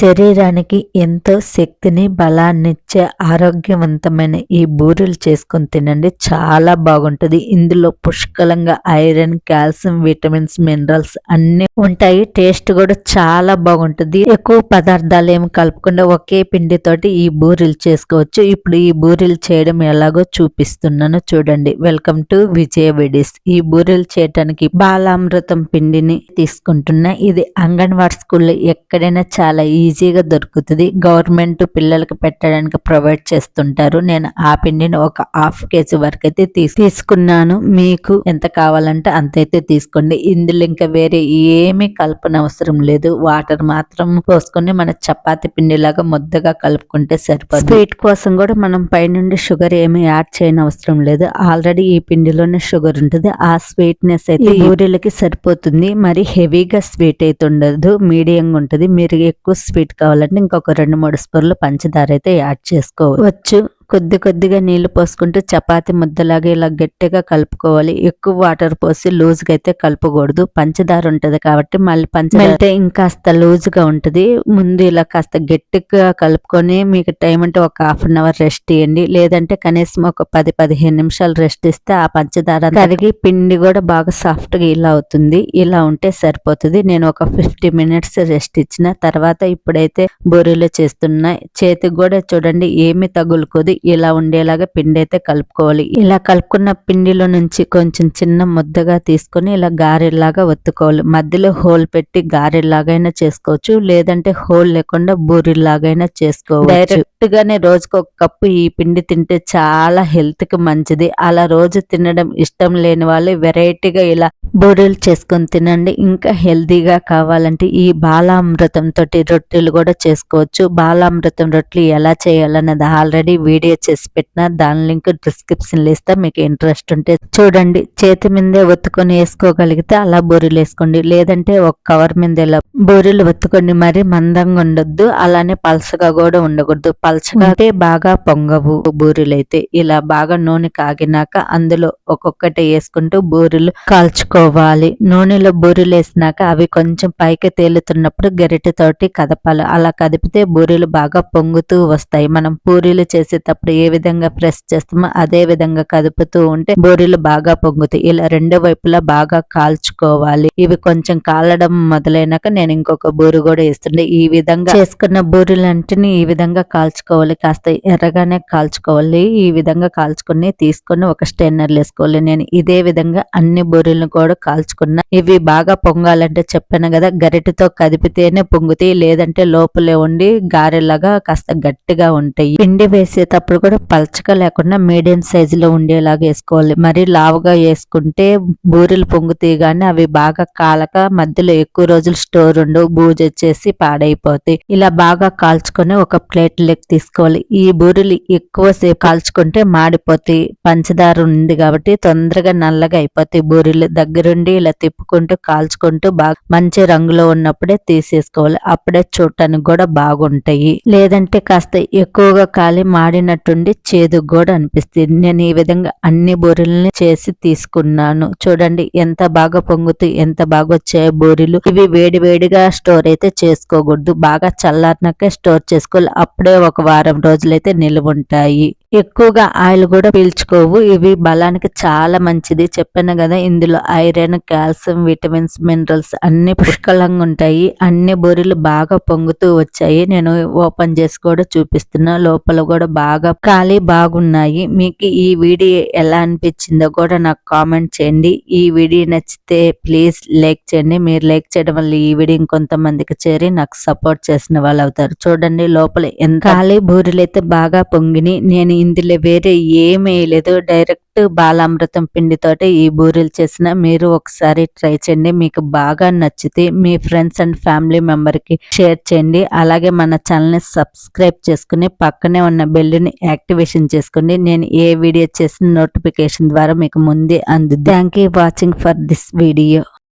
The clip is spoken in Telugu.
శరీరానికి ఎంతో శక్తిని బలాన్నిచ్చే ఆరోగ్యవంతమైన ఈ బూరెలు చేసుకొని తినండి. చాలా బాగుంటుంది. ఇందులో పుష్కలంగా ఐరన్ కాల్షియం విటమిన్స్ మినరల్స్ అన్ని ఉంటాయి. టేస్ట్ కూడా చాలా బాగుంటుంది. ఎక్కువ పదార్థాలు ఏమి కలుపుకుండా ఒకే పిండితోటి ఈ బూరెలు చేసుకోవచ్చు. ఇప్పుడు ఈ బూరెలు చేయడం ఎలాగో చూపిస్తున్నాను చూడండి. వెల్కమ్ టు విజయ వెడీస్. ఈ బూరెలు చేయటానికి బాలామృతం పిండిని తీసుకుంటున్నా. ఇది అంగన్వాడీ స్కూల్లో ఎక్కడైనా చాలా ఈ ఈజీగా దొరుకుతుంది. గవర్నమెంట్ పిల్లలకి పెట్టడానికి ప్రొవైడ్ చేస్తుంటారు. నేను ఆ పిండిని ఒక హాఫ్ కేజీ వరకు అయితే తీసుకున్నాను. మీకు ఎంత కావాలంటే అంతైతే తీసుకోండి. ఇందులో ఇంకా వేరే ఏమీ కలపన అవసరం లేదు. వాటర్ మాత్రం పోసుకొని మన చపాతి పిండిలాగా ముద్దగా కలుపుకుంటే సరిపోతుంది స్వీట్ కోసం కూడా మనం పైనుండి షుగర్ ఏమి యాడ్ చేయని అవసరం లేదు. ఆల్రెడీ ఈ పిండిలోనే షుగర్ ఉంటుంది. ఆ స్వీట్నెస్ అయితే ఊరిలకి సరిపోతుంది. మరి హెవీగా స్వీట్ అయితే ఉండదు. మీడియంగా ఉంటుంది. మీరు ఎక్కువ స్వీట్ కావాలంటే ఇంకొక రెండు మూడు స్పూన్లు పంచదార అయితే యాడ్ చేసుకోవచ్చు. కొద్ది కొద్దిగా నీళ్ళు పోసుకుంటూ చపాతి ముద్దలాగా ఇలా గట్టిగా కలుపుకోవాలి. ఎక్కువ వాటర్ పోసి లూజ్గా అయితే కలపకూడదు. పంచదార ఉంటది కాబట్టి మళ్ళీ పంచదార అయితే ఇంకాస్త లూజ్గా ఉంటుంది. ముందు ఇలా కాస్త గట్టిగా కలుపుకొని మీకు టైం అంటే ఒక హాఫ్ అన్ అవర్ రెస్ట్ ఇవ్వండి లేదంటే కనీసం ఒక పది పదిహేను నిమిషాలు రెస్ట్ ఇస్తే ఆ పంచదార కరిగి పిండి కూడా బాగా సాఫ్ట్గా ఇలా అవుతుంది. ఇలా ఉంటే సరిపోతుంది. నేను ఒక ఫిఫ్టీ మినిట్స్ రెస్ట్ ఇచ్చిన తర్వాత ఇప్పుడైతే బూరెలు చేస్తున్నాయి చేతికి కూడా చూడండి ఏమి తగులుకోదు. ఇలా ఉండేలాగా పిండి అయితే కలుపుకోవాలి. ఇలా కలుపుకున్న పిండిలో నుంచి కొంచెం చిన్న ముద్దగా తీసుకొని ఇలా గారెలాగా ఒత్తుకోవాలి. మధ్యలో హోల్ పెట్టి గారెలాగైనా చేసుకోవచ్చు లేదంటే హోల్ లేకుండా బూరిలాగైనా చేసుకోవచ్చు. డైరెక్ట్ గానే రోజుకు ఒక కప్పు ఈ పిండి తింటే చాలా హెల్త్కి మంచిది. అలా రోజు తినడం ఇష్టం లేని వాళ్ళు వెరైటీగా ఇలా బూరెలు చేసుకొని తినండి. ఇంకా హెల్తీగా కావాలంటే ఈ బాలామృతం తోటి రొట్టెలు కూడా చేసుకోవచ్చు. బాలామృతం రొట్టెలు ఎలా చేయాలన్నది ఆల్రెడీ వీడియో చేసి పెట్టిన. దాని లింక్ డిస్క్రిప్షన్లో ఇస్తా. మీకు ఇంట్రెస్ట్ ఉంటే చూడండి. చేతి మీదే ఒత్తుకొని వేసుకోగలిగితే అలా బూరెలు వేసుకోండి. లేదంటే ఒక కవర్ మీద ఇలా బూరెలు ఒత్తుకొని మరి మందంగా ఉండొద్దు. అలానే పలసగా కూడా ఉండకూడదు. పలసగా అంటే బాగా పొంగవు బూరెలు అయితే. ఇలా బాగా నూనె కాగినాక అందులో ఒక్కొక్కటి వేసుకుంటూ బూరెలు కాల్చుకో కలుపుకోవాలి నూనెలో బూరెలు వేసినాక అవి కొంచెం పైకి తేలుతున్నప్పుడు గరిటెతోటి కదపాలి. అలా కదిపితే బూరెలు బాగా పొంగుతూ వస్తాయి. మనం పూరీలు చేసేటప్పుడు ఏ విధంగా ప్రెస్ చేస్తామో అదే విధంగా కదుపుతూ ఉంటే బూరెలు బాగా పొంగుతాయి. ఇలా రెండో వైపులా బాగా కాల్చుకోవాలి. ఇవి కొంచెం కాలడం మొదలైనాక నేను ఇంకొక బూరు కూడా వేస్తుండే. ఈ విధంగా చేసుకున్న బూరెలంటిని ఈ విధంగా కాల్చుకోవాలి. కాస్త ఎర్రగానే కాల్చుకోవాలి. ఈ విధంగా కాల్చుకుని తీసుకొని ఒక స్టెన్నర్లు వేసుకోవాలి. నేను ఇదే విధంగా అన్ని బూరెలను కూడా కాల్చుకున్న. ఇవి బాగా పొంగాలంటే చెప్పాను కదా గరిటెతో కదిపితేనే పొంగుతాయి లేదంటే లోపలే ఉండి గారెలాగా కాస్త గట్టిగా ఉంటాయి. పిండి వేసేటప్పుడు కూడా పలచక లేకుండా మీడియం సైజులో ఉండేలాగా వేసుకోవాలి. మరి లావుగా వేసుకుంటే బూరెలు పొంగుతాయి కానీ అవి బాగా కాలక మధ్యలో ఎక్కువ రోజులు స్టోర్ ఉండవు బూజు వచ్చేసి పాడైపోతాయి. ఇలా బాగా కాల్చుకొని ఒక ప్లేట్ లెక్క తీసుకోవాలి. ఈ బూరెలు ఎక్కువసేపు కాల్చుకుంటే మాడిపోతాయి. పంచదార ఉంది కాబట్టి తొందరగా నల్లగా అయిపోతాయి బూరెలు. దగ్గరుండి ఇలా తిప్పుకుంటూ కాల్చుకుంటూ బాగా మంచి రంగులో ఉన్నప్పుడే తీసేసుకోవాలి. అప్పుడే చూడటానికి కూడా బాగుంటాయి. లేదంటే కాస్త ఎక్కువగా కాలి మాడినట్టుండి చేదు కూడా అనిపిస్తుంది. నేను ఈ విధంగా అన్ని బూరెల్ని చేసి తీసుకున్నాను. చూడండి ఎంత బాగా పొంగుతూ ఎంత బాగా వచ్చాయో బూరెలు. ఇవి వేడి వేడిగా స్టోర్ అయితే చేసుకోకూడదు. బాగా చల్లారినాకే స్టోర్ చేసుకోవాలి. అప్పుడే ఒక వారం రోజులైతే నిలువ ఉంటాయి ఎక్కువగా ఆయిల్ కూడా పీల్చుకోవు. ఇవి బలానికి చాలా మంచిది. చెప్పాను కదా ఇందులో ఐరన్ కాల్షియం విటమిన్స్ మినరల్స్ అన్ని పుష్కలంగా ఉంటాయి. అన్ని బొరిలు బాగా పొంగుతూ వచ్చాయి. నేను ఓపెన్ చేసి కూడా చూపిస్తున్నా. లోపల కూడా బాగా ఖాళీ బాగున్నాయి. మీకు ఈ వీడియో ఎలా అనిపించిందో కూడా నాకు కామెంట్ చేయండి. ఈ వీడియో నచ్చితే ప్లీజ్ లైక్ చేయండి. మీరు లైక్ చేయడం వల్ల ఈ వీడియో ఇంకొంతమందికి చేరి నాకు సపోర్ట్ చేసిన వాళ్ళు అవుతారు. చూడండి లోపల ఎంత ఖాళీ బూరెలు అయితే బాగా పొంగిని నేను ఇందులో వేరే ఏమీ లేదు. డైరెక్ట్ బాలామృతం పిండితోటి ఈ బూరెలు చేసిన. మీరు ఒకసారి ట్రై చేయండి. మీకు బాగా నచ్చితే మీ ఫ్రెండ్స్ అండ్ ఫ్యామిలీ మెంబర్కి షేర్ చేయండి. అలాగే మన ఛానల్ని సబ్స్క్రైబ్ చేసుకుని పక్కనే ఉన్న బెల్లుని యాక్టివేషన్ చేసుకోండి. నేను ఏ వీడియో చేసిన నోటిఫికేషన్ ద్వారా మీకు ముందే అందు thank you watching for this video